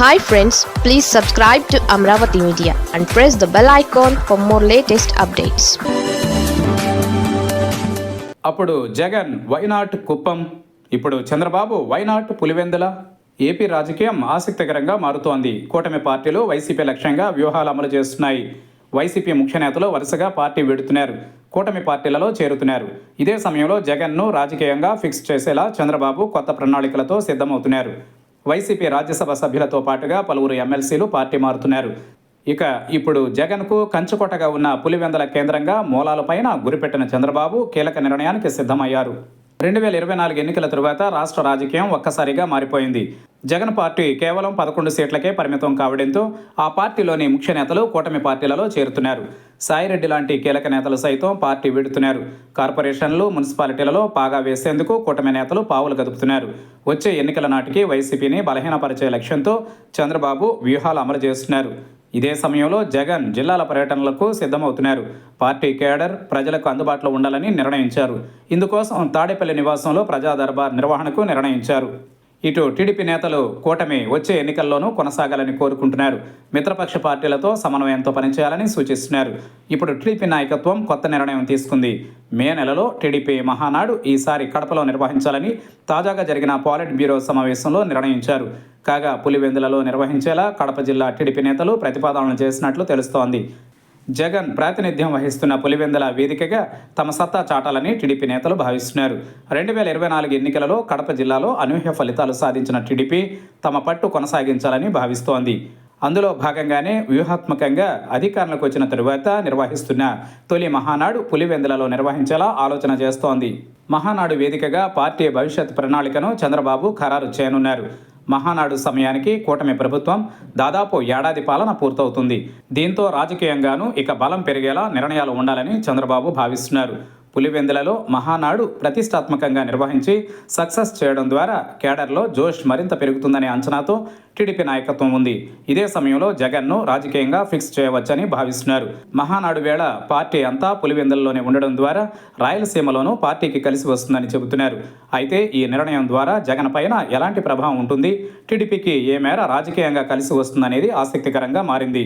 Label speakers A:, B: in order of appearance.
A: Hi friends please subscribe to Amaravati media and press the bell icon for more latest updates
B: అప్పుడు Jagan why not Kuppam. ఇప్పుడు Chandrababu why not Pulivendula. AP రాజకీయం ఆసక్తికరంగా మారుతోంది. కూటమి పార్టీలు వైసీపీ లక్ష్యంగా వ్యూహాలు అమలు చేస్తున్నాయి. వైసీపీ ముఖ్య నేతలు వరుసగా పార్టీ విడుతున్నారు. కూటమి పార్టీలలో చేరుతున్నారు. ఇదే సమయంలో జగన్ను రాజకీయంగా ఫిక్స్ చేసేలా చంద్రబాబు కొత్త ప్రణాళికలతో సిద్ధమవుతున్నారు. వైసీపీ రాజ్యసభ సభ్యులతో పాటుగా పలువురు ఎమ్మెల్సీలు పార్టీ మారుతున్నారు. ఇక ఇప్పుడు జగన్కు కంచుకోటగా ఉన్న పులివెందల కేంద్రంగా మూలాలపైన గురిపెట్టిన చంద్రబాబు కీలక నిర్ణయానికి సిద్ధమయ్యారు. రెండు వేల ఇరవై నాలుగు ఎన్నికల తరువాత రాష్ట్ర రాజకీయం ఒక్కసారిగా మారిపోయింది. జగన్ పార్టీ కేవలం పదకొండు సీట్లకే పరిమితం కావడంతో ఆ పార్టీలోని ముఖ్య నేతలు కూటమి పార్టీలలో చేరుతున్నారు. సాయిరెడ్డి లాంటి కీలక నేతలు సైతం పార్టీ విడుతున్నారు. కార్పొరేషన్లు మున్సిపాలిటీలలో పాగా వేసేందుకు కూటమి నేతలు పావులు కదుపుతున్నారు వచ్చే ఎన్నికల నాటికి వైసీపీని బలహీనపరిచే లక్ష్యంతో చంద్రబాబు వ్యూహాలు అమలు చేస్తున్నారు. ఇదే సమయంలో జగన్ జిల్లాల పర్యటనలకు సిద్ధమవుతున్నారు. పార్టీ కేడర్ ప్రజలకు అందుబాటులో ఉండాలని నిర్ణయించారు. ఇందుకోసం తాడేపల్లి నివాసంలో ప్రజా దర్బార్ నిర్వహణకు నిర్ణయించారు. ఇటు టీడీపీ నేతలు కూటమి వచ్చే ఎన్నికల్లోనూ కొనసాగాలని కోరుకుంటున్నారు. మిత్రపక్ష పార్టీలతో సమన్వయంతో పనిచేయాలని సూచిస్తున్నారు. ఇప్పుడు టీడీపీ నాయకత్వం కొత్త నిర్ణయం తీసుకుంది. మే నెలలో టీడీపీ మహానాడు ఈసారి కడపలో నిర్వహించాలని తాజాగా జరిగిన పాలిట్ బ్యూరో సమావేశంలో నిర్ణయించారు. కాగా పులివెందులలో నిర్వహించేలా కడప జిల్లా టీడీపీ నేతలు ప్రతిపాదనలు చేసినట్లు తెలుస్తోంది. జగన్ ప్రాతినిధ్యం వహిస్తున్న పులివెందుల వేదికగా తమ సత్తా చాటాలని టీడీపీ నేతలు భావిస్తున్నారు. రెండు వేల ఇరవై నాలుగు ఎన్నికలలో కడప జిల్లాలో అనూహ్య ఫలితాలు సాధించిన టీడీపీ తమ పట్టు కొనసాగించాలని భావిస్తోంది. అందులో భాగంగానే వ్యూహాత్మకంగా అధికారంలోకి వచ్చిన తరువాత నిర్వహిస్తున్న తొలి మహానాడు పులివెందులలో నిర్వహించేలా ఆలోచన చేస్తోంది. మహానాడు వేదికగా పార్టీ భవిష్యత్ ప్రణాళికను చంద్రబాబు ఖరారు చేయనున్నారు. మహానాడు సమయానికి కూటమి ప్రభుత్వం దాదాపు ఏడాది పాలన పూర్తవుతుంది. దీంతో రాజకీయంగానూ ఇక బలం పెరిగేలా నిర్ణయాలు ఉండాలని చంద్రబాబు భావిస్తున్నారు. పులివెందులలో మహానాడు ప్రతిష్టాత్మకంగా నిర్వహించి సక్సెస్ చేయడం ద్వారా కేడర్లో జోష్ మరింత పెరుగుతుందనే అంచనాతో టీడీపీ నాయకత్వం ఉంది. ఇదే సమయంలో జగన్ను రాజకీయంగా ఫిక్స్ చేయవచ్చని భావిస్తున్నారు. మహానాడు వేళ పార్టీ అంతా పులివెందులలోనే ఉండడం ద్వారా రాయలసీమలోనూ పార్టీకి కలిసి వస్తుందని చెబుతున్నారు. అయితే ఈ నిర్ణయం ద్వారా జగన్ పైన ఎలాంటి ప్రభావం ఉంటుంది? టీడీపీకి ఏ మేర రాజకీయంగా కలిసి వస్తుందనేది ఆసక్తికరంగా మారింది.